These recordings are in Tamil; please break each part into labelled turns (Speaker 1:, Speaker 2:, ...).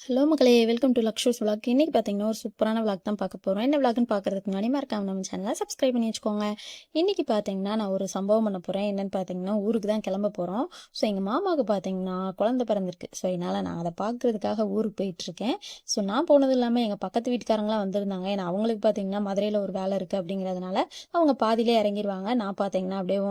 Speaker 1: ஹலோ மக்களே வெல்கம் டு லக்ஷூஸ் விளாக் இன்றைக்கி பார்த்தீங்கன்னா ஒரு சூப்பரான விளாக் தான் பார்க்க போகிறோம் என்ன விளாக்னு பார்க்குறதுக்கு முன்னாடி மறக்காம நம்ம சேனலை சப்ஸ்கிரைப் பண்ணி வச்சுக்கோங்க. இன்னைக்கு பார்த்தீங்கன்னா நான் ஒரு சம்பவம் பண்ண போகிறேன் என்னன்னு பார்த்தீங்கன்னா ஊருக்கு தான் கிளம்ப போகிறோம் ஸோ எங்கள் மாமாவுக்கு பார்த்தீங்கன்னா குழந்தை பிறந்திருக்கு. ஸோ என்னால் நான் அதை பார்க்குறதுக்காக ஊருக்கு போயிட்டுருக்கேன் ஸோ நான் போனது இல்லாமல் எங்கள் பக்கத்து வீட்டுக்காரங்களாம் வந்திருந்தாங்க. ஏன்னா அவங்களுக்கு பார்த்தீங்கன்னா மதுரையில் ஒரு வேலை இருக்குது அப்படிங்கிறதுனால அவங்க பாதியிலே இறங்கிடுவாங்க நான் பார்த்தீங்கன்னா அப்படியே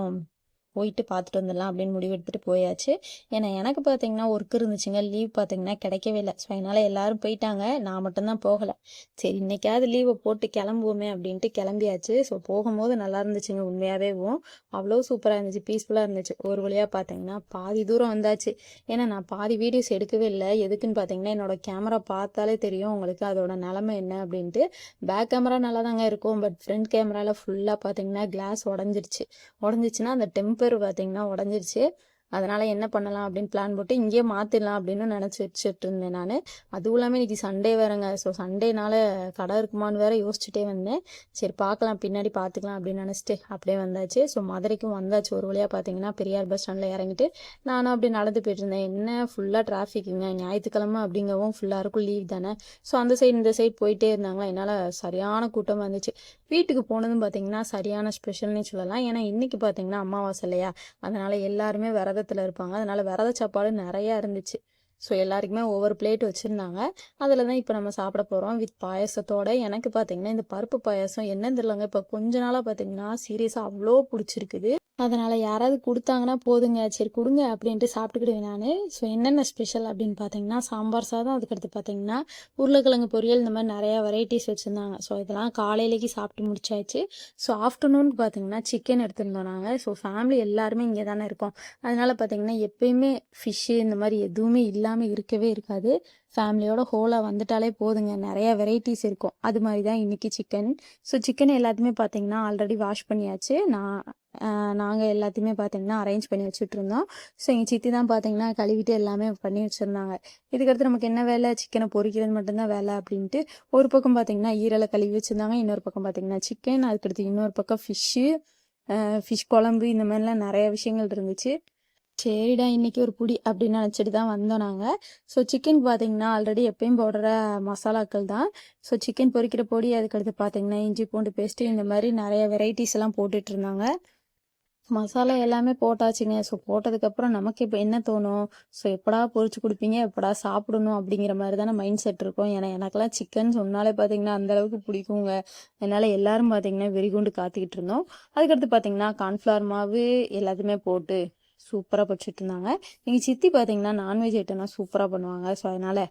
Speaker 1: போயிட்டு பார்த்துட்டு வந்துடலாம் அப்படின்னு முடிவு எடுத்துகிட்டு போயாச்சு. ஏன்னா எனக்கு பார்த்தீங்கன்னா ஒர்க் இருந்துச்சுங்க. லீவ் பார்த்தீங்கன்னா கிடைக்கவே இல்லை. ஸோ அதனால் எல்லாரும் போயிட்டாங்க. நான் மட்டும்தான் போகலை. சரி இன்னைக்காவது லீவை போட்டு கிளம்புவோமே அப்படின்ட்டு கிளம்பியாச்சு. ஸோ போகும்போது நல்லா இருந்துச்சுங்க உண்மையாகவேவும் அவ்வளோ சூப்பராக இருந்துச்சு. பீஸ்ஃபுல்லாக இருந்துச்சு. ஒரு வழியாக பார்த்தீங்கன்னா பாதி தூரம் வந்தாச்சு. ஏன்னா நான் பாதி வீடியோஸ் எடுக்கவே இல்லை. எதுக்குன்னு பார்த்தீங்கன்னா என்னோட கேமரா பார்த்தாலே தெரியும் உங்களுக்கு அதோட நிலமை என்ன அப்படின்ட்டு. பேக் கேமரா நல்லா தாங்க இருக்கும் பட் ஃப்ரண்ட் கேமராவில் ஃபுல்லாக பார்த்தீங்கன்னா கிளாஸ் உடஞ்சிருச்சு. உடஞ்சிச்சுன்னா அந்த டெம்பர் பேர் பார்த்தீங்கன்னா உடஞ்சிருச்சு. அதனால் என்ன பண்ணலாம் அப்படின்னு பிளான் போட்டு இங்கேயே மாற்றிடலாம் அப்படின்னு நினச்சி வச்சுட்டு இருந்தேன் நான். அதுவும் இல்லாமல் இன்னைக்கு சண்டே வேறங்க. ஸோ சண்டேனால கடை இருக்குமான்னு வேற யோசிச்சுட்டே வந்தேன். சரி பார்க்கலாம். பின்னாடி பார்த்துக்கலாம் அப்படின்னு நினச்சிட்டு அப்படியே வந்தாச்சு. ஸோ மதுரைக்கும் வந்தாச்சு. ஒரு வழியாக பார்த்தீங்கன்னா பெரியார் பஸ் ஸ்டாண்டில் இறங்கிட்டு நானும் அப்படி நடந்து போயிட்டு இருந்தேன். என்ன ஃபுல்லாக டிராஃபிக்குங்க ஞாயிற்றுக்கிழமை அப்படிங்கவும் ஃபுல்லாக இருக்கும் லீவ் தானே. ஸோ அந்த சைடு இந்த சைடு போயிட்டே இருந்தாங்களா? என்னால் சரியான கூட்டம் வந்துச்சு. வீட்டுக்கு போனதும் பார்த்தீங்கன்னா சரியான ஸ்பெஷல்னே சொல்லலாம். ஏன்னா இன்னைக்கு பார்த்தீங்கன்னா அமாவாசை இல்லையா? அதனால எல்லாருமே விரதத்தில் இருப்பாங்க. அதனால விரத சாப்பாடு நிறையா இருந்துச்சு. ஸோ எல்லாருக்குமே ஒவ்வொரு பிளேட் வச்சுருந்தாங்க. அதில் தான் இப்போ நம்ம சாப்பிட போகிறோம் வித் பாயசத்தோட. எனக்கு பார்த்தீங்கன்னா இந்த பருப்பு பாயசம் என்னன்னு தெரியலங்க இப்போ கொஞ்ச நாளாக பார்த்தீங்கன்னா சீரியஸாக அவ்வளோ பிடிச்சிருக்குது. அதனால் யாராவது கொடுத்தாங்கன்னா போதுங்க. சரி கொடுங்க அப்படின்ட்டு சாப்பிட்டுக்கிடுவேன் நான். ஸோ என்னென்ன ஸ்பெஷல் அப்படின்னு பார்த்தீங்கன்னா சாம்பார் சாதம் அதுக்கடுத்து பார்த்தீங்கன்னா உருளைக்கிழங்கு பொரியல் இந்த மாதிரி நிறையா வெரைட்டிஸ் வச்சுருந்தாங்க. ஸோ இதெல்லாம் காலையிலேக்கு சாப்பிட்டு முடிச்சாச்சு. ஸோ ஆஃப்டர்நூனுக்கு பார்த்தீங்கன்னா சிக்கன் எடுத்துருந்தோம் நாங்கள் ஸோ ஃபேமிலி எல்லாருமே இங்கே தானே இருக்கோம். அதனால் பார்த்தீங்கன்னா எப்பயுமே ஃபிஷ்ஷு இந்த மாதிரி எதுவுமே இல்லாமல் இருக்கவே இருக்காது. ஃபேமிலியோட ஹோலாக வந்துட்டாலே போதுங்க. நிறையா வெரைட்டிஸ் இருக்கும். அது மாதிரி தான் இன்றைக்கி சிக்கன் ஸோ சிக்கன் எல்லாத்தையுமே பார்த்தீங்கன்னா ஆல்ரெடி வாஷ் பண்ணியாச்சு. நான் நாங்கள் எல்லாத்தையுமே பார்த்தீங்கன்னா அரேஞ்ச் பண்ணி வச்சுட்டு இருந்தோம் ஸோ எங்கள் சித்தி தான் பார்த்தீங்கன்னா கழுவிட்டு எல்லாமே பண்ணி வச்சுருந்தாங்க. இதுக்கடுத்து நமக்கு என்ன வேலை? சிக்கனை பொறிக்கிறது மட்டும்தான் வேலை அப்படின்ட்டு ஒரு பக்கம் பார்த்தீங்கன்னா ஈரலை கழுவி வச்சுருந்தாங்க இன்னொரு பக்கம் பார்த்தீங்கன்னா சிக்கன் அதுக்கடுத்து இன்னொரு பக்கம் ஃபிஷ்ஷு ஃபிஷ் குழம்பு இந்த மாதிரிலாம் நிறைய விஷயங்கள் இருந்துச்சு. சரிடா இன்னைக்கு ஒரு புடி அப்படின்னு நினச்சிட்டு தான் வந்தோம் நாங்கள் ஸோ சிக்கன் பார்த்தீங்கன்னா ஆல்ரெடி எப்பயும் போடுற மசாலாக்கள் தான். ஸோ சிக்கன் பொரிக்கிற பொடி அதுக்கடுத்து பார்த்தீங்கன்னா இஞ்சி பூண்டு பேஸ்ட்டு இந்த மாதிரி நிறைய வெரைட்டிஸ் எல்லாம் போட்டுட்டு இருந்தாங்க மசாலா எல்லாமே போட்டாச்சுங்க. ஸோ போட்டதுக்கப்புறம் நமக்கு இப்போ என்ன தோணும்? ஸோ எப்படா பொறிச்சு கொடுப்பீங்க? எப்படா சாப்பிடணும்? அப்படிங்கிற மாதிரி தானே மைண்ட் செட் இருக்கும். ஏன்னா எனக்கெல்லாம் சிக்கன் சொன்னாலே பார்த்தீங்கன்னா அந்த அளவுக்கு பிடிக்குங்க. அதனால் எல்லாரும் பார்த்தீங்கன்னா வெறிகுண்டு காத்துக்கிட்டு இருந்தோம். அதுக்கடுத்து பார்த்தீங்கன்னா கார்ன்ஃப்ளவர் மாவு எல்லாத்தையுமே போட்டு சூப்பராக படிச்சுட்டு இருந்தாங்க. எங்கள் சித்தி பார்த்தீங்கன்னா நான்வெஜ் ஐட்டம்லாம் சூப்பராக பண்ணுவாங்க. ஸோ அதனால்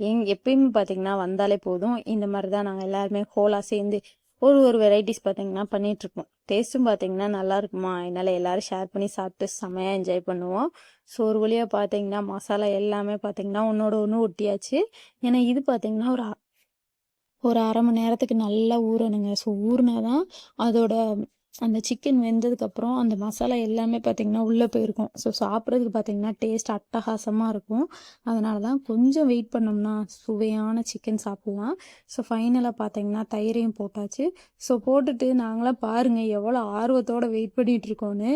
Speaker 1: எங் எப்பயுமே பார்த்தீங்கன்னா வந்தாலே போதும். இந்த மாதிரி தான் நாங்கள் எல்லாருமே ஹோலாக சேர்ந்து ஒரு ஒரு வெரைட்டிஸ் பார்த்தீங்கன்னா பண்ணிகிட்ருப்போம் டேஸ்ட்டும் பார்த்தீங்கன்னா நல்லா இருக்குமா என்னால் எல்லோரும் ஷேர் பண்ணி சாப்பிட்டு செமையாக என்ஜாய் பண்ணுவோம். ஸோ ஒரு வழியாக பார்த்தீங்கன்னா மசாலா எல்லாமே பார்த்தீங்கன்னா ஒன்றோட ஒன்று ஒட்டியாச்சு. ஏன்னா இது பார்த்தீங்கன்னா ஒரு ஒரு அரை மணி நேரத்துக்கு நல்லா ஊறணுங்க. ஸோ ஊறினா தான் அதோட அந்த சிக்கன் வெந்ததுக்கப்புறம் அந்த மசாலா எல்லாமே பார்த்திங்கன்னா உள்ளே போயிருக்கும். ஸோ சாப்பிட்றதுக்கு பார்த்திங்கன்னா டேஸ்ட் அட்டகாசமாக இருக்கும். அதனால தான் கொஞ்சம் வெயிட் பண்ணோம்னா சுவையான சிக்கன் சாப்பிட்லாம். ஸோ ஃபைனலாக பார்த்திங்கன்னா தயிரையும் போட்டாச்சு. ஸோ போட்டுட்டு நாங்களாம் பாருங்கள் எவ்வளோ ஆர்வத்தோடு வெயிட் பண்ணிகிட்ருக்கோன்னு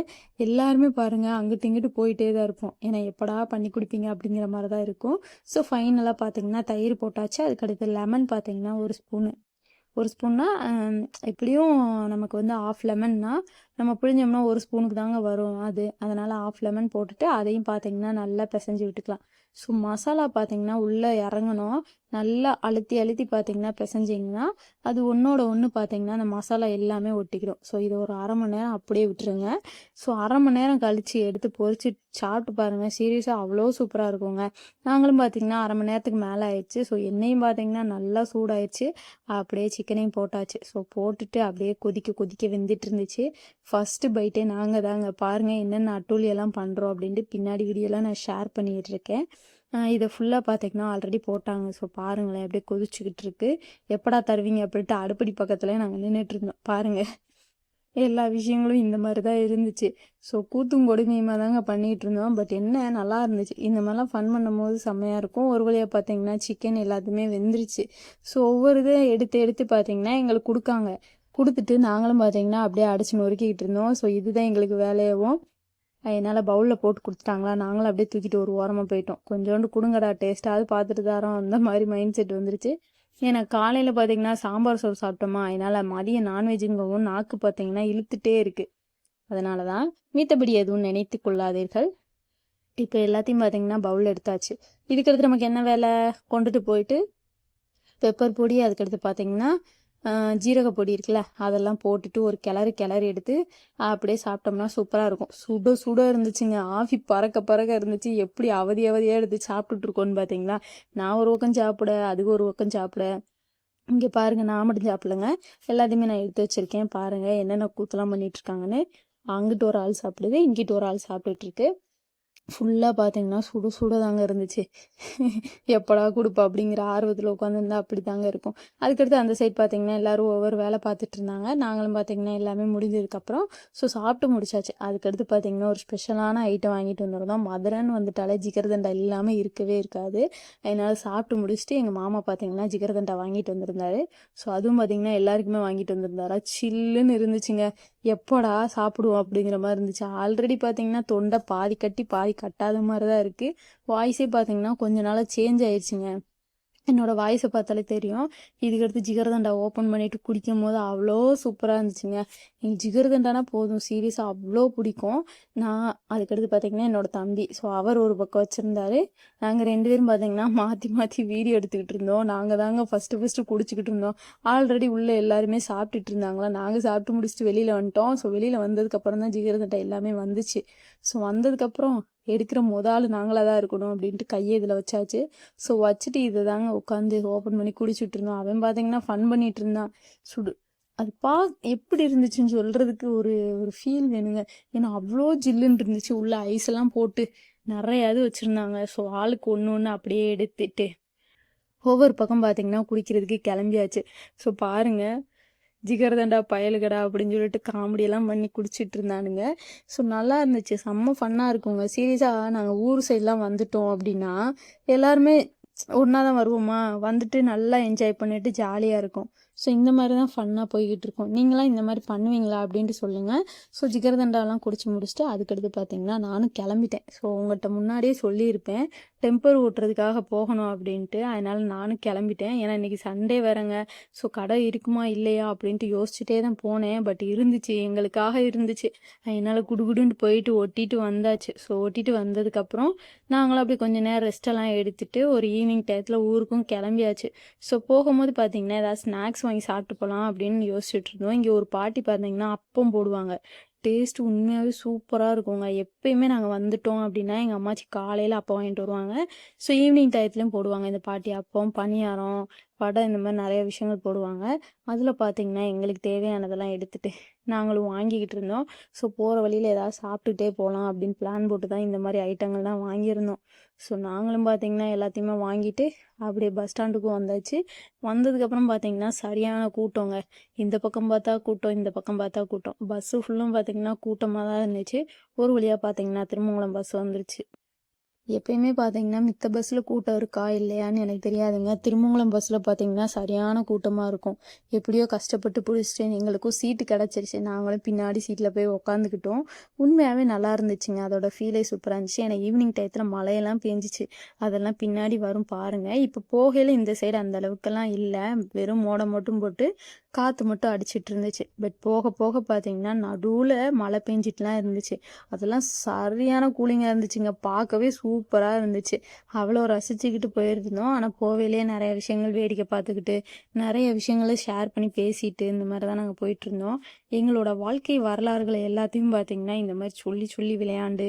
Speaker 1: எல்லாருமே பாருங்கள் அங்கிட்டு இங்கிட்டு போயிட்டே தான் இருப்போம். ஏன்னா எப்படா பண்ணி கொடுப்பீங்க அப்படிங்கிற மாதிரி தான் இருக்கும் ஸோ ஃபைனலாக பார்த்திங்கன்னா தயிர் போட்டாச்சு. அதுக்கடுத்து லெமன் பார்த்திங்கன்னா ஒரு ஸ்பூனு ஒரு ஸ்பூன்னா எப்படியும் நமக்கு வந்து ஆஃப் லெமன்னா நம்ம பிழிஞ்சோம்னா ஒரு ஸ்பூனுக்கு தாங்க வரும் அது. அதனால் ஆஃப் லெமன் போட்டுட்டு அதையும் பார்த்தீங்கன்னா நல்லா பிசைஞ்சு விட்டுக்கலாம். ஸோ மசாலா பார்த்தீங்கன்னா உள்ளே இறங்கணும். நல்லா அழுத்தி அழுத்தி பார்த்தீங்கன்னா பிசைஞ்சிங்கன்னா அது ஒன்றோட ஒன்று பார்த்தீங்கன்னா அந்த மசாலா எல்லாமே ஒட்டிக்கிடும். ஸோ இது ஒரு அரை மணி நேரம் அப்படியே விட்டுருங்க. ஸோ அரை மணி நேரம் கழித்து எடுத்து பொறிச்சு சாப்பிட்டு பாருங்கள் சீரியஸாக அவ்வளோ சூப்பராக இருக்குங்க. நாங்களும் பார்த்தீங்கன்னா அரை மணி நேரத்துக்கு மேலே ஆயிடுச்சு. ஸோ எண்ணெயும் பார்த்தீங்கன்னா நல்லா சூடாயிடுச்சு. அப்படியே சிக்கனையும் போட்டாச்சு. ஸோ போட்டுட்டு அப்படியே கொதிக்க கொதிக்க வெந்துட்டு இருந்துச்சு. ஃபஸ்ட்டு பைட்டே நாங்கள் தாங்க. பாருங்கள் என்னென்ன அட்டூழியெல்லாம் பண்ணுறோம் அப்படின்ட்டு பின்னாடி வீடியோலாம் நான் ஷேர் பண்ணிகிட்டு இருக்கேன். இதை ஃபுல்லாக பார்த்தீங்கன்னா ஆல்ரெடி போட்டாங்க. ஸோ பாருங்களேன் அப்படியே கொதிச்சுக்கிட்டு இருக்கு. எப்படா தருவீங்க அப்படின்ட்டு அடுப்படி பக்கத்தில் நாங்கள் நின்றுட்டு இருந்தோம். பாருங்கள் எல்லா விஷயங்களும் இந்த மாதிரி தான் இருந்துச்சு. ஸோ கூத்தும் கொடுமையுமா தாங்க பண்ணிகிட்டு இருந்தோம். பட் என்ன நல்லா இருந்துச்சு. இந்த மாதிரிலாம் ஃபன் பண்ணும் போது செம்மையாக இருக்கும். ஒரு வழியாக பார்த்தீங்கன்னா சிக்கன் எல்லாத்தையுமே வெந்துருச்சு. ஸோ ஒவ்வொரு இதை எடுத்து எடுத்து பார்த்தீங்கன்னா எங்களுக்கு கொடுக்காங்க. கொடுத்துட்டு நாங்களும் பார்த்தீங்கன்னா அப்படியே அடிச்சு நொறுக்கிக்கிட்டு இருந்தோம். ஸோ இதுதான் எங்களுக்கு வேலையாகவும் என்னால் பவுலில் போட்டு கொடுத்துட்டாங்களா? நாங்களும் அப்படியே தூக்கிட்டு ஒரு ஓரமாக போயிட்டோம். கொஞ்சோண்டு கொடுங்கடா டேஸ்ட்டாவது பார்த்துட்டு தரோம் அந்த மாதிரி மைண்ட் செட் வந்துருச்சு. ஏன்னா காலையில் பார்த்தீங்கன்னா சாம்பார் சோறு சாப்பிட்டோமா? அதனால் மதியம் நான்வெஜ்ஜுங்கவும் நாக்கு பார்த்தீங்கன்னா இழுத்துட்டே இருக்குது அதனால தான் மீத்தபடி எதுவும் நினைத்து கொள்ளாதீர்கள். இப்போ எல்லாத்தையும் பார்த்தீங்கன்னா பவுல் எடுத்தாச்சு. இதுக்கடுத்து நமக்கு என்ன வேலை? கொண்டுட்டு போயிட்டு பெப்பர் பொடி அதுக்கடுத்து பார்த்தீங்கன்னா ஜீரக பொடி இருக்குல்ல அதெல்லாம் போட்டுட்டு ஒரு கிளறு கிளறி எடுத்து அப்படியே சாப்பிட்டோம்னா சூப்பராக இருக்கும். சுட சுட இருந்துச்சுங்க. ஆஃபி பறக்க பறக்க இருந்துச்சு. எப்படி அவதி அவதியாக எடுத்து சாப்பிட்டுட்டு இருக்கோன்னு பார்த்தீங்களா நான் ஒரு பக்கம் சாப்பிட அதுக்கு ஒரு பக்கம் சாப்பிட. இங்கே பாருங்கள் நான் மட்டும் சாப்பிடலங்க. எல்லாத்தையுமே நான் எடுத்து வச்சுருக்கேன். பாருங்கள் என்னென்ன கூத்தெல்லாம் பண்ணிகிட்ருக்காங்கன்னு அங்கிட்டு ஒரு ஆள் சாப்பிடுது இங்கிட்டு ஒரு ஆள் சாப்பிட்டுட்டு இருக்கு. ஃபுல்லாக பார்த்தீங்கன்னா சுட சுட தாங்க இருந்துச்சு. எப்படா கொடுப்பா அப்படிங்கிற ஆர்வத்தில் உட்காந்துருந்தா அப்படி தாங்க இருக்கும். அதுக்கடுத்து அந்த சைட் பார்த்தீங்கன்னா எல்லாரும் ஒவ்வொரு வேலை பார்த்துட்டு இருந்தாங்க. நாங்களும் பார்த்தீங்கன்னா எல்லாமே முடிஞ்சதுக்கப்புறம் ஸோ சாப்பிட்டு முடிச்சாச்சு. அதுக்கடுத்து பார்த்தீங்கன்னா ஒரு ஸ்பெஷலான ஐட்டம் வாங்கிட்டு வந்திருந்தோம். மதுரைன்னு வந்துட்டாலே ஜிகர்தண்டா இல்லாமல் இருக்கவே இருக்காது. அதனால சாப்பிட்டு முடிச்சுட்டு எங்கள் மாமா பார்த்தீங்கன்னா ஜிகர்தண்டா வாங்கிட்டு வந்திருந்தாரு. ஸோ அதுவும் பார்த்தீங்கன்னா எல்லாருக்குமே வாங்கிட்டு வந்திருந்தாரா? சில்லுன்னு இருந்துச்சுங்க. எப்போடா சாப்பிடுவோம் அப்படிங்கிற மாதிரி இருந்துச்சு. ஆல்ரெடி பார்த்தீங்கன்னா தொண்டை பாதி கட்டி பாதி கட்டாத மாதிரி தான் இருக்குது வாய்ஸே பார்த்தீங்கன்னா கொஞ்ச நாளாக சேஞ்ச் ஆயிடுச்சுங்க என்னோடய வாய்ஸை பார்த்தாலே தெரியும். இதுக்கடுத்து ஜிகர்தண்டா ஓப்பன் பண்ணிட்டு குடிக்கும் போது அவ்வளோ சூப்பராக இருந்துச்சுங்க. எனக்கு ஜிகர்தண்டானா போதும். சீரியஸாக அவ்வளோ பிடிக்கும். நான் அதுக்கடுத்து பார்த்தீங்கன்னா என்னோட தம்பி. ஸோ அவர் ஒரு பக்கம் வச்சுருந்தாரு. நாங்கள் ரெண்டு பேரும் பார்த்தீங்கன்னா மாற்றி மாற்றி வீடியோ எடுத்துக்கிட்டு இருந்தோம். நாங்கள் தாங்க ஃபஸ்ட்டு ஃபஸ்ட்டு குடிச்சிக்கிட்டு இருந்தோம். ஆல்ரெடி உள்ளே எல்லாருமே சாப்பிட்டுட்டு இருந்தாங்களா? நாங்கள் சாப்பிட்டு முடிச்சுட்டு வெளியில் வந்துட்டோம். ஸோ வெளியில் வந்ததுக்கப்புறம் தான் ஜிகர்தண்டா எல்லாமே வந்துச்சு. ஸோ வந்ததுக்கப்புறம் எடுக்கிற முத ஆள் நாங்களாக தான் இருக்கணும் அப்படின்ட்டு கையை இதில் வச்சாச்சு. ஸோ வச்சுட்டு இதை தாங்க உட்காந்து ஓப்பன் பண்ணி குடிச்சுட்டு இருந்தோம். அவன் பார்த்தீங்கன்னா ஃபன் பண்ணிட்டு இருந்தான். சுடு அது பா எப்படி இருந்துச்சுன்னு சொல்கிறதுக்கு ஒரு ஒரு ஃபீல் வேணுங்க. ஏன்னா அவ்வளோ ஜில்லுன்னு இருந்துச்சு. உள்ள ஐஸ் எல்லாம் போட்டு நிறைய இது வச்சுருந்தாங்க. ஸோ ஆளுக்கு ஒன்று ஒன்று அப்படியே எடுத்துட்டு ஒவ்வொரு பக்கம் பார்த்தீங்கன்னா குடிக்கிறதுக்கு கிளம்பியாச்சு. ஸோ பாருங்கள் ஜிகர்தண்டா பயலுகடா அப்படின்னு சொல்லிட்டு காமெடியெல்லாம் பண்ணி குடிச்சிட்டு இருந்தானுங்க ஸோ நல்லா இருந்துச்சு. செம்ம ஃபன்னாக இருக்குங்க. சீரியஸாக நாங்கள் ஊர் சைட்லாம் வந்துட்டோம் அப்படின்னா எல்லாருமே ஒன்றா தான் வருவோமா? வந்துட்டு நல்லா என்ஜாய் பண்ணிட்டு ஜாலியாக இருக்கும். ஸோ இந்த மாதிரி தான் ஃபன்னாக போய்கிட்டு இருக்கோம். நீங்களாம் இந்த மாதிரி பண்ணுவீங்களா அப்படின்ட்டு சொல்லுங்கள் ஸோ ஜிகர்தண்டாலாம் குடிச்சு முடிச்சுட்டு அதுக்கடுத்து பார்த்தீங்கன்னா நானும் கிளம்பிட்டேன். ஸோ உங்கள்கிட்ட முன்னாடியே சொல்லியிருப்பேன். டெம்பர் ஓட்டுறதுக்காக போகணும் அப்படின்ட்டு. அதனால் நானும் கிளம்பிட்டேன். ஏன்னா இன்றைக்கி சண்டே வரேங்க ஸோ கடை இருக்குமா இல்லையா அப்படின்ட்டு யோசிச்சுட்டே தான் போனேன். பட் இருந்துச்சு. எங்களுக்காக இருந்துச்சு. என்னால் குடுகுடுன்னு போயிட்டு ஒட்டிட்டு வந்தாச்சு. ஸோ ஒட்டிட்டு வந்ததுக்கப்புறம் நாங்களும் அப்படி கொஞ்சம் நேரம் ரெஸ்டெல்லாம் எடுத்துகிட்டு ஒரு ஈவினிங் ஈவினிங் டயத்தில் ஊருக்கும் கிளம்பியாச்சு. ஸோ போகும்போது பார்த்தீங்கன்னா ஏதாவது ஸ்நாக்ஸ் வாங்கி சாப்பிட்டு போகலாம் அப்படின்னு யோசிச்சுட்டு இருந்தோம். இங்கே ஒரு பாட்டி பார்த்தீங்கன்னா அப்பம் போடுவாங்க. டேஸ்ட் உண்மையாகவே சூப்பராக இருக்குங்க. எப்பயுமே நாங்கள் வந்துட்டோம் அப்படின்னா எங்கள் அம்மாச்சி காலையில் அப்பம் வாங்கிட்டு வருவாங்க. ஸோ ஈவினிங் டயத்துலையும் போடுவாங்க. இந்த பாட்டி அப்பம் பணியாரம் படம் இந்த மாதிரி நிறைய விஷயங்கள் போடுவாங்க. அதில் பார்த்தீங்கன்னா எங்களுக்கு தேவையானதெல்லாம் எடுத்துகிட்டு நாங்களும் வாங்கிக்கிட்டு இருந்தோம். ஸோ போகிற வழியில் ஏதாவது சாப்பிட்டுட்டே போகலாம் அப்படின்னு பிளான் போட்டு தான் இந்த மாதிரி ஐட்டங்கள்லாம் வாங்கியிருந்தோம். ஸோ நாங்களும் பார்த்தீங்கன்னா எல்லாத்தையுமே வாங்கிட்டு அப்படியே பஸ் ஸ்டாண்டுக்கும் வந்தாச்சு. வந்ததுக்கப்புறம் பார்த்தீங்கன்னா சரியான கூட்டங்க. இந்த பக்கம் பார்த்தா கூட்டம் இந்த பக்கம் பார்த்தா கூட்டம். பஸ்ஸு ஃபுல்லும் பார்த்தீங்கன்னா கூட்டமாக தான் இருந்துச்சு. ஒரு வழியாக பார்த்தீங்கன்னா திருமங்கலம் பஸ் வந்துருச்சு. எப்பயுமே பார்த்தீங்கன்னா மித்த பஸ்ஸில் கூட்டம் இருக்கா இல்லையான்னு எனக்கு தெரியாதுங்க. திருமங்கலம் பஸ்ஸில் பார்த்தீங்கன்னா சரியான கூட்டமாக இருக்கும். எப்படியோ கஷ்டப்பட்டு பிடிச்சிட்டு எங்களுக்கும் சீட்டு கிடச்சிருச்சு. நாங்களும் பின்னாடி சீட்டில் போய் உக்காந்துக்கிட்டோம். உண்மையாகவே நல்லா இருந்துச்சுங்க. அதோட ஃபீலே சூப்பராக இருந்துச்சு. எனக்கு ஈவினிங் டயத்தில் மழையெல்லாம் பேஞ்சிச்சு. அதெல்லாம் பின்னாடி வரும் பாருங்கள் இப்போ போகையில் இந்த சைடு அந்த அளவுக்கெல்லாம் இல்லை. வெறும் மோடம் மட்டும் போட்டு காற்று மட்டும் அடிச்சிட்டு இருந்துச்சு. பட் போக போக பார்த்தீங்கன்னா நடுவில் மழை பெஞ்சிட்டுலாம் இருந்துச்சு. அதெல்லாம் சரியான கூலிங்காக இருந்துச்சுங்க. பார்க்கவே சூப்பராக இருந்துச்சு. அவ்வளோ ரசிச்சுக்கிட்டு போயிருந்தோம். ஆனால் போவேலே நிறைய விஷயங்கள் வேடிக்கை பார்த்துக்கிட்டு நிறைய விஷயங்களை ஷேர் பண்ணி பேசிட்டு இந்த மாதிரி தான் நாங்கள் போயிட்டு இருந்தோம். எங்களோட வாழ்க்கை வரலாறுகளை எல்லாத்தையும் பார்த்தீங்கன்னா இந்த மாதிரி சொல்லி சொல்லி விளையாண்டு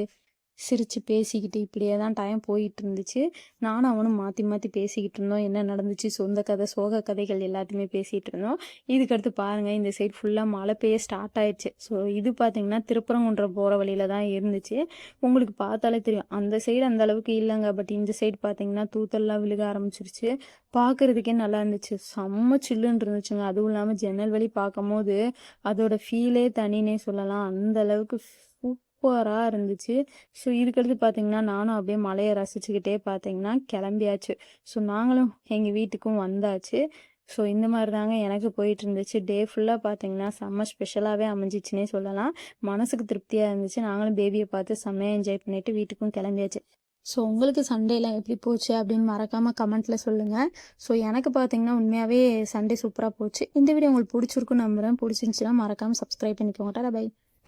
Speaker 1: சிரித்து பேசிக்கிட்டு இப்படியே தான் டைம் போயிட்டு இருந்துச்சு நானும் அவனும் மாற்றி மாற்றி பேசிக்கிட்டு இருந்தோம். என்ன நடந்துச்சு? சொந்த கதை சோக கதைகள் எல்லாத்தையுமே பேசிகிட்டு இருந்தோம். இதுக்கடுத்து பாருங்கள் இந்த சைடு ஃபுல்லாக மழை பெய்ய ஸ்டார்ட் ஆயிடுச்சு. ஸோ இது பார்த்தீங்கன்னா திருப்பரங்குன்றம் போகிற வழியில தான் இருந்துச்சு. உங்களுக்கு பார்த்தாலே தெரியும். அந்த சைடு அந்த அளவுக்கு இல்லைங்க. பட் இந்த சைடு பார்த்தீங்கன்னா தூத்தெல்லாம் விழுக ஆரம்பிச்சிருச்சு. பார்க்கறதுக்கே நல்லா இருந்துச்சு. செம்ம சில்லுன்னு இருந்துச்சுங்க. அதுவும் இல்லாமல் ஜன்னல் வழி பார்க்கும்போது அதோட ஃபீலே தனினே சொல்லலாம். அந்த அளவுக்கு சூப்பராக இருந்துச்சு. ஸோ இதுக்கடுத்து பார்த்தீங்கன்னா நானும் அப்படியே மலையை ரசிச்சுக்கிட்டே பார்த்தீங்கன்னா கிளம்பியாச்சு. ஸோ நாங்களும் எங்கள் வீட்டுக்கும் வந்தாச்சு. ஸோ இந்த மாதிரி தாங்க எனக்கு போயிட்டு இருந்துச்சு. டே ஃபுல்லாக பார்த்தீங்கன்னா செம்ம ஸ்பெஷலாகவே அமைஞ்சிச்சுனே சொல்லலாம். மனசுக்கு திருப்தியாக இருந்துச்சு. நாங்களும் பேபியை பார்த்து செம்மையாக என்ஜாய் பண்ணிட்டு வீட்டுக்கும் கிளம்பியாச்சு. ஸோ உங்களுக்கு சண்டேலாம் எப்படி போச்சு அப்படின்னு மறக்காமல் கமெண்ட்டில் சொல்லுங்கள் ஸோ எனக்கு பார்த்தீங்கன்னா உண்மையாகவே சண்டே சூப்பராக போச்சு. இந்த வீடியோ உங்களுக்கு பிடிச்சிருக்குன்னு நம்புகிறேன் பிடிச்சிருந்துச்சுன்னா மறக்காமல் சப்ஸ்கிரைப் பண்ணிக்கோங்க. Tata bye